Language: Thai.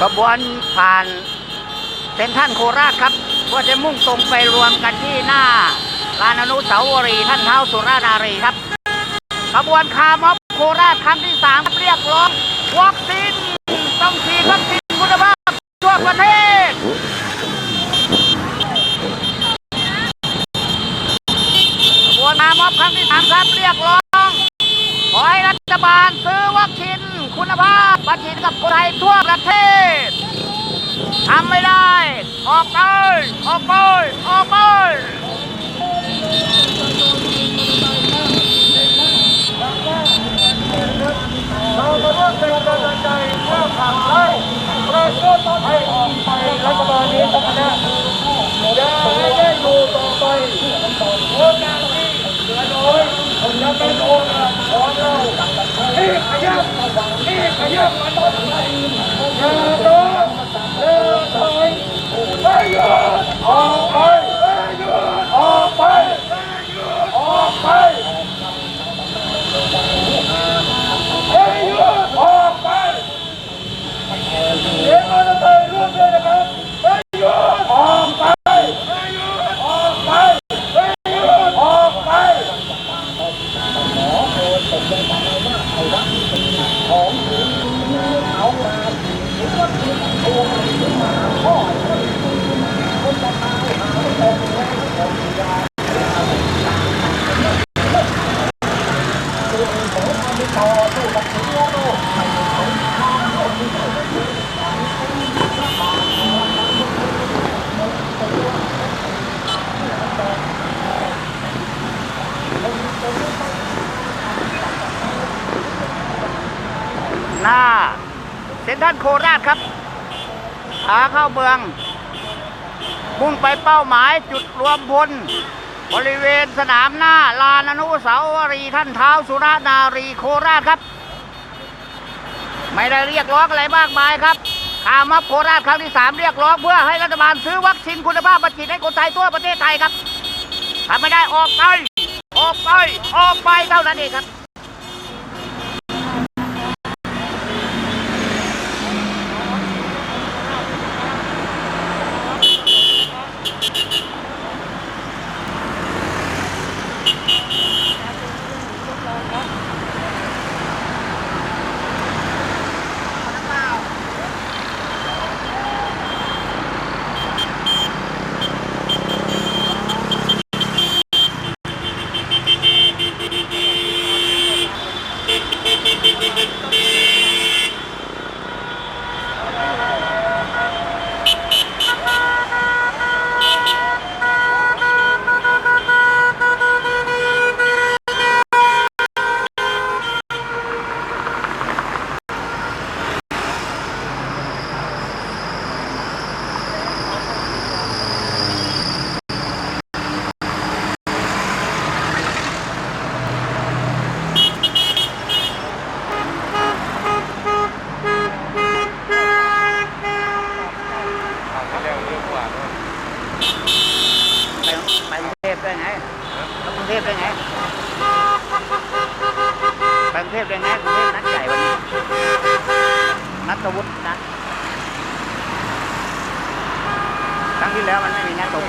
ขบวนผ่านเซ็นทรัลโคราชครับเพื่อจะมุ่งตรงไปรวมกันที่หน้าลานอนุสาวรีย์ท่านเท้าสุรานารีครับขบวนคาร์ม็อบโคราชครั้งที่สามเรียกร้องวัคซีนต้องฉีดวัคซีนคุณภาพทั่วประเทศขบวนคาร์ม็อบครั้งที่สามครับเรียกร้อง ขอให้รัฐบาลซื้อ คุณภาพมาฉีดกับคนไทยทั่วประเทศทำไม่ได้ ออกไป ออกไป ออกไปเรามาร่วมเป็นกำลังใจเพื่อขับไล่ประเทศให้ออกไปรัฐบาลนี้ทั้งคณะ อกไปเฮ้ยหยุดออกไปเสียงมอเตอร์ไปร่วมด้วยนะครับเฮ้ยหยุดออกไปเฮ้ยหยุดออกไปเฮ้ยหยุดออกไป หน้า เซ็นทรัลโคราชครับขาเข้าเมือง มุ่งไปเป้าหมายจุดรวมพล บริเวณสนามหน้า ลานอนุสาวรีย์ท่านเท้าสุรานารีโคราชครับ ไม่ได้เรียกร้องอะไรมากมายครับคามับโคราชครั้งที่สามเรียกร้องเพื่อให้รัฐบาลซื้อวัคซีนคุณภาพมาฉีดให้คนไทยทั่วประเทศไทยครับทำไม่ได้ออกไป ออกไป ออกไปเท่านั้นเองครับ ไปไปกรุงเทพได้ไงแล้วกรุง เทพได้ไงไปกรุงเทพได้ไงกรุงเทพนัดใหญ่วันนี้ นัทวุฒินัดครั้งที่แล้วมันไม่มีนัดตก